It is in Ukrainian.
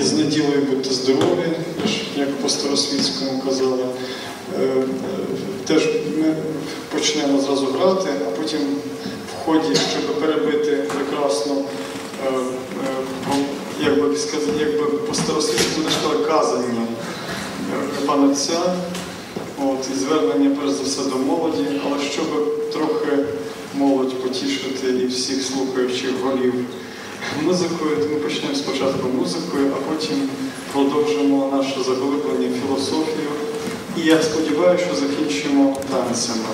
І з неділею будьте здорові, як по старосвітському казали. Е, е, Теж ми почнемо зразу грати, а потім в ході, щоб перебити прекрасно, е, як би сказати, якби по старосвітському сказали казання пана отця, от, і звернення перш за все до молоді, але щоб трохи молодь потішити і всіх слухаючих голів музикою, то ми почнемо спочатку музикою, а потім продовжимо наше заглиблення філософію. І я сподіваюся, що закінчимо танцями.